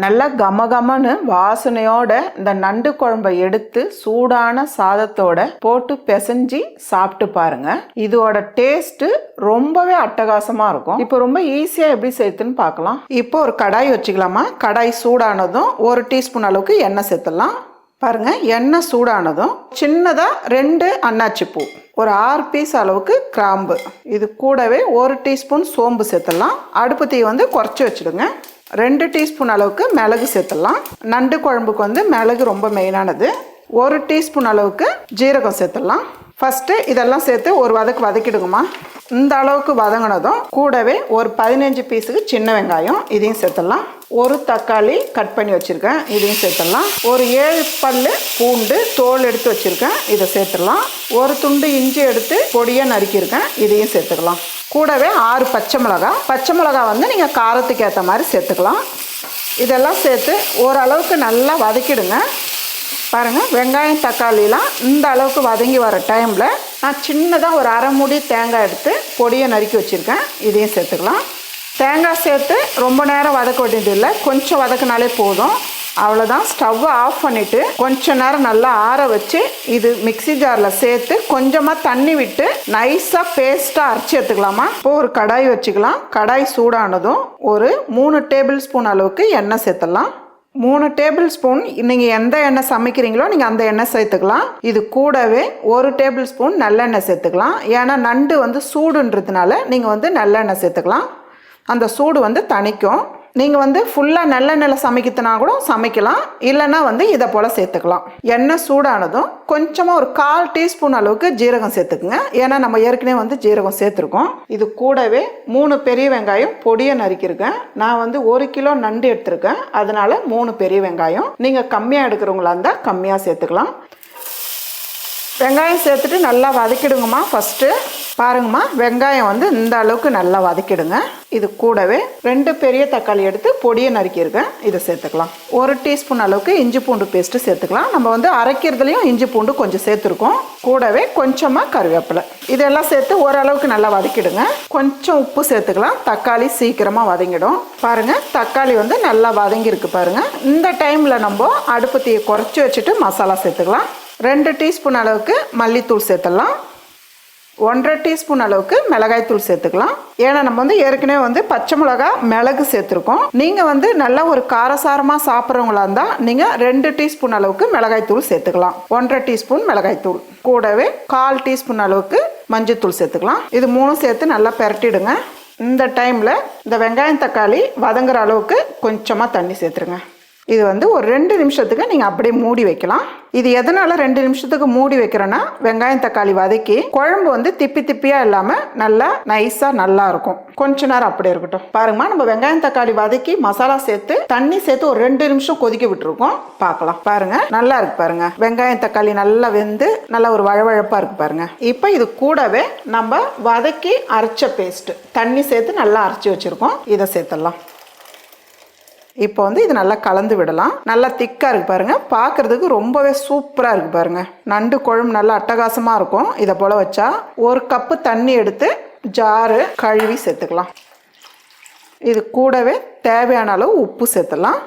நல்லா கமகமன்னு வாசனையோட இந்த நண்டு குழம்பை எடுத்து சூடான சாதத்தோட போட்டு பிசைஞ்சு சாப்பிட்டு பாருங்க. இதோட டேஸ்ட் ரொம்பவே அட்டகாசமா இருக்கும். இப்போ ரொம்ப ஈஸியா எப்படி சேர்த்துன்னு பார்க்கலாம். இப்போ ஒரு கடாய் வச்சுக்கலாமா? கடாய் சூடானதும் ஒரு டீஸ்பூன் அளவுக்கு எண்ணெய் சேர்த்துடலாம். பாருங்க எண்ணெய் சூடானதும் சின்னதாக ரெண்டு அன்னாச்சி பூ. ஒரு ஆறு பீஸ் அளவுக்கு கிராம்பு. இது கூடவே ஒரு டீஸ்பூன் சோம்பு சேர்த்துடலாம். அடுப்பு தீ வந்து குறைச்சி வச்சுடுங்க. ரெண்டு டீஸ்பூன் அளவுக்கு மிளகு சேர்த்துடலாம். நண்டு குழம்புக்கு வந்து மிளகு ரொம்ப மெயினானது ஒரு டீஸ்பூன் அளவுக்கு ஜீரகம் சேர்த்துடலாம். ஃபஸ்ட்டு இதெல்லாம் சேர்த்து ஒரு வதக்கு வதக்கிடுங்கம்மா. இந்த அளவுக்கு வதங்கினதும் கூடவே ஒரு பதினஞ்சு பீஸுக்கு சின்ன வெங்காயம் இதையும் சேர்த்துடலாம். ஒரு தக்காளி கட் பண்ணி வச்சுருக்கேன் இதையும் சேர்த்துடலாம். ஒரு ஏழு பல் பூண்டு தோல் எடுத்து வச்சுருக்கேன் இதை சேர்த்துடலாம். ஒரு துண்டு இஞ்சி எடுத்து பொடியாக நறுக்கியிருக்கேன் இதையும் சேர்த்துக்கலாம். கூடவே ஆறு பச்சை மிளகா. பச்சை மிளகா வந்து நீங்கள் காரத்துக்கு ஏற்ற மாதிரி சேர்த்துக்கலாம். இதெல்லாம் சேர்த்து ஓரளவுக்கு நல்லா வதக்கிடுங்க. பாருங்கள் வெங்காயம் தக்காளிலாம் இந்த அளவுக்கு வதங்கி வர டைமில் நான் சின்னதாக ஒரு அரை மூடி தேங்காய் எடுத்து பொடியை நறுக்கி வச்சுருக்கேன். இதையும் சேர்த்துக்கலாம். தேங்காய் சேர்த்து ரொம்ப நேரம் வதக்க வேண்டியது இல்லை கொஞ்சம் வதக்கினாலே போதும். அவ்வளோதான் ஸ்டவ்வை ஆஃப் பண்ணிவிட்டு கொஞ்ச நேரம் நல்லா ஆற வச்சு இது மிக்ஸி ஜாரில் சேர்த்து கொஞ்சமாக தண்ணி விட்டு நைஸாக பேஸ்ட்டாக அரைச்சி எடுத்துக்கலாமா? இப்போ ஒரு கடாய் வச்சுக்கலாம். கடாய் சூடானதும் ஒரு மூணு டேபிள் ஸ்பூன் அளவுக்கு எண்ணெய் சேர்த்துடலாம். மூணு டேபிள் ஸ்பூன் நீங்கள் எந்த எண்ணெய் சமைக்கிறீங்களோ நீங்கள் அந்த எண்ணெய் சேர்த்துக்கலாம். இது கூடவே ஒரு டேபிள் ஸ்பூன் நல்லெண்ணெய் சேர்த்துக்கலாம். ஏன்னா நண்டு வந்து சூடுன்றதுனால நீங்கள் வந்து நல்லெண்ணெய் சேர்த்துக்கலாம். அந்த சூடு வந்து தணிக்கும். நீங்கள் வந்து ஃபுல்லாக நல்லெண்ணெயில் சமைக்கிறதுனா கூட சமைக்கலாம். இல்லைன்னா வந்து இதை போல் சேர்த்துக்கலாம். எண்ணெய் சூடானதும் கொஞ்சமாக ஒரு கால் டீஸ்பூன் அளவுக்கு ஜீரகம் சேர்த்துக்குங்க. ஏன்னா நம்ம ஏற்கனவே வந்து ஜீரகம் சேர்த்துருக்கோம். இது கூடவே மூணு பெரிய வெங்காயம் பொடியை நறுக்கியிருக்கேன் நான் வந்து ஒரு கிலோ நண்டு எடுத்திருக்கேன். அதனால மூணு பெரிய வெங்காயம். நீங்கள் கம்மியாக எடுக்கிறவங்களா இருந்தால் கம்மியாக சேர்த்துக்கலாம். வெங்காயம் சேர்த்துட்டு நல்லா வதக்கிடுங்கம்மா ஃபஸ்ட்டு பாருங்கம்மா வெங்காயம் வந்து இந்த அளவுக்கு நல்லா வதக்கிடுங்க. இது கூடவே ரெண்டு பெரிய தக்காளி எடுத்து பொடியை நறுக்கியிருக்கேன் இதை சேர்த்துக்கலாம். ஒரு டீஸ்பூன் அளவுக்கு இஞ்சி பூண்டு பேஸ்ட்டு சேர்த்துக்கலாம். நம்ம வந்து அரைக்கிறதுலையும் இஞ்சி பூண்டு கொஞ்சம் சேர்த்துருக்கோம். கூடவே கொஞ்சமாக கருவேப்பிலை. இதெல்லாம் சேர்த்து ஓரளவுக்கு நல்லா வதக்கிடுங்க. கொஞ்சம் உப்பு சேர்த்துக்கலாம். தக்காளி சீக்கிரமாக வதங்கிடும். பாருங்கள் தக்காளி வந்து நல்லா வதங்கியிருக்கு பாருங்கள் இந்த டைமில் நம்ம அடுப்பு தீயை குறைச்சி வச்சுட்டு மசாலா சேர்த்துக்கலாம். ரெண்டு டீஸ்பூன் அளவுக்கு மல்லித்தூள் சேர்த்துடலாம். ஒன்றரை டீஸ்பூன் அளவுக்கு மிளகாய்த்தூள் சேர்த்துக்கலாம். ஏன்னா நம்ம வந்து ஏற்கனவே வந்து பச்சை மிளகா மிளகு சேர்த்துருக்கோம். நீங்கள் வந்து நல்லா ஒரு காரசாரமாக சாப்பிட்றவங்களா இருந்தால் நீங்கள் ரெண்டு டீஸ்பூன் அளவுக்கு மிளகாய்த்தூள் சேர்த்துக்கலாம். ஒன்றரை டீஸ்பூன் மிளகாய்த்தூள் கூடவே கால் டீஸ்பூன் அளவுக்கு மஞ்சத்தூள் சேர்த்துக்கலாம். இது மூணும் சேர்த்து நல்லா பெரட்டிடுங்க. இந்த டைமில் இந்த வெங்காயம் தக்காளி வதங்குற அளவுக்கு கொஞ்சமாக தண்ணி சேர்த்துருங்க. இது வந்து ஒரு ரெண்டு நிமிஷத்துக்கு நீங்கள் அப்படியே மூடி வைக்கலாம். இது எதனால் ரெண்டு நிமிஷத்துக்கு மூடி வைக்கிறேன்னா வெங்காயம் தக்காளி வதக்கி குழம்பு வந்து திப்பி திப்பியாக இல்லாமல் நல்லா நைஸாக நல்லா இருக்கும். கொஞ்ச நேரம் அப்படியே இருக்கட்டும். பாருங்கம்மா நம்ம வெங்காயம் தக்காளி வதக்கி மசாலா சேர்த்து தண்ணி சேர்த்து ஒரு ரெண்டு நிமிஷம் கொதிக்க விட்டுருக்கோம். பார்க்கலாம். பாருங்க நல்லா இருக்கு பாருங்க. வெங்காயம் தக்காளி நல்லா வெந்து நல்லா ஒரு வழவழப்பாக இருக்கு பாருங்க. இப்போ இது கூடவே நம்ம வதக்கி அரைச்ச பேஸ்ட் தண்ணி சேர்த்து நல்லா அரைச்சி வச்சிருக்கோம். இதை சேர்த்துடலாம். இப்போ வந்து இது நல்லா கலந்து விடலாம். நல்லா திக்காக இருக்குது பாருங்க. பார்க்கறதுக்கு ரொம்பவே சூப்பராக இருக்குது பாருங்க. நண்டு குழம்பு நல்லா அட்டகாசமாக இருக்கும். இதை போல் வச்சா ஒரு கப்பு தண்ணி எடுத்து ஜாரு கழுவி சேர்த்துக்கலாம். இது கூடவே தேவையான அளவு உப்பு சேர்த்துலாம்.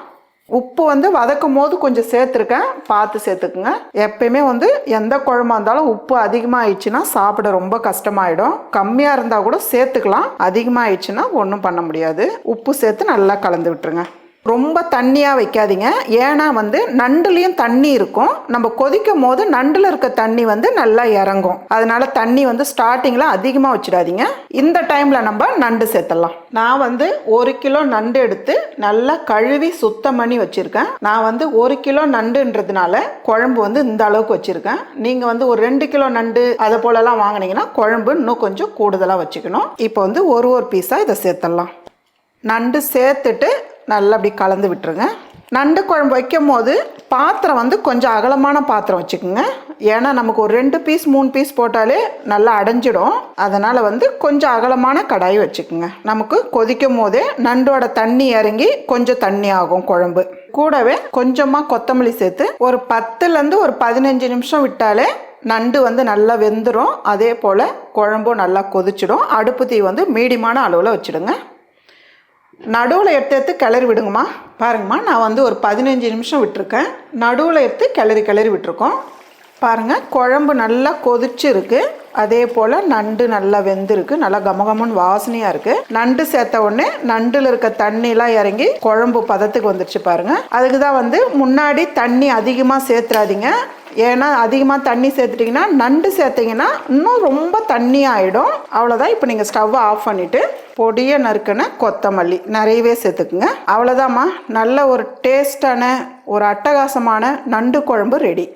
உப்பு வந்து வதக்கும் போது கொஞ்சம் சேர்த்துருக்கேன். பார்த்து சேர்த்துக்குங்க. எப்பயுமே வந்து எந்த குழம்பா இருந்தாலும் உப்பு அதிகமாகிடுச்சுன்னா சாப்பிட ரொம்ப கஷ்டமாயிடும். கம்மியாக இருந்தால் கூட சேர்த்துக்கலாம். அதிகமாகிடுச்சுன்னா ஒன்றும் பண்ண முடியாது. உப்பு சேர்த்து நல்லா கலந்து விட்டுருங்க. ரொம்ப தண்ணியாக வைக்காதீங்க. ஏன்னா வந்து நண்டுலேயும் தண்ணி இருக்கும். நம்ம கொதிக்கும் போது நண்டில் இருக்க தண்ணி வந்து நல்லா இறங்கும். அதனால தண்ணி வந்து ஸ்டார்டிங்கில் அதிகமாக வச்சிடாதீங்க. இந்த டைமில் நம்ம நண்டு சேர்த்துடலாம். நான் வந்து ஒரு கிலோ நண்டு எடுத்து நல்லா கழுவி சுத்தம் பண்ணி வச்சுருக்கேன். நான் வந்து ஒரு கிலோ நண்டுன்றதுனால குழம்பு வந்து இந்த அளவுக்கு வச்சுருக்கேன். நீங்கள் வந்து ஒரு ரெண்டு கிலோ நண்டு அதை போலலாம் வாங்கினீங்கன்னா குழம்பு இன்னும் கொஞ்சம் கூடுதலாக வச்சுக்கணும். இப்போ வந்து ஒரு ஒரு பீஸாக இதை சேர்த்துடலாம். நண்டு சேர்த்துட்டு நல்லா அப்படி கலந்து விட்டுருங்க. நண்டு குழம்பு வைக்கும் போது பாத்திரம் வந்து கொஞ்சம் அகலமான பாத்திரம் வச்சுக்கோங்க. ஏன்னா நமக்கு ஒரு ரெண்டு பீஸ் மூணு பீஸ் போட்டாலே நல்லா அடைஞ்சிடும். அதனால் வந்து கொஞ்சம் அகலமான கடாய் வச்சுக்கோங்க. நமக்கு கொதிக்கும் போதே நண்டோட தண்ணி இறங்கி கொஞ்சம் தண்ணி ஆகும் குழம்பு. கூடவே கொஞ்சமாக கொத்தமல்லி சேர்த்து ஒரு பத்துலேருந்து ஒரு பதினஞ்சு நிமிஷம் விட்டாலே நண்டு வந்து நல்லா வெந்துடும் அதே போல் குழம்பும் நல்லா கொதிச்சிடும். அடுப்பு தீ வந்து மீடியமான அளவில் வச்சுடுங்க. நடுவில் எடுத்து எடுத்து கிளறி விடுங்கம்மா. பாருங்கம்மா நான் வந்து ஒரு பதினஞ்சு நிமிஷம் விட்டுருக்கேன். நடுவில் எடுத்து கிளறி கிளறி விட்டுருக்கோம். பாருங்கள் குழம்பு நல்லா கொதிச்சு இருக்கு அதே போல் நண்டு நல்லா வெந்திருக்கு. நல்லா கமகமன்னு வாசனையாக இருக்குது நண்டு சேர்த்த உடனே நண்டில் இருக்க தண்ணிலாம் இறங்கி குழம்பு பதத்துக்கு வந்துடுச்சு பாருங்கள் அதுக்கு தான் வந்து முன்னாடி தண்ணி அதிகமாக சேர்த்துறாதீங்க. ஏன்னா அதிகமாக தண்ணி சேர்த்துட்டிங்கன்னா நண்டு சேர்த்திங்கன்னா இன்னும் ரொம்ப தண்ணி ஆகிடும் அவ்வளோதான் இப்போ நீங்கள் ஸ்டவ்வை ஆஃப் பண்ணிவிட்டு பொடியை நறுக்கின கொத்தமல்லி நிறையவே சேர்த்துக்குங்க. அவ்வளோதாம்மா நல்ல ஒரு டேஸ்டான ஒரு அட்டகாசமான நண்டு குழம்பு ரெடி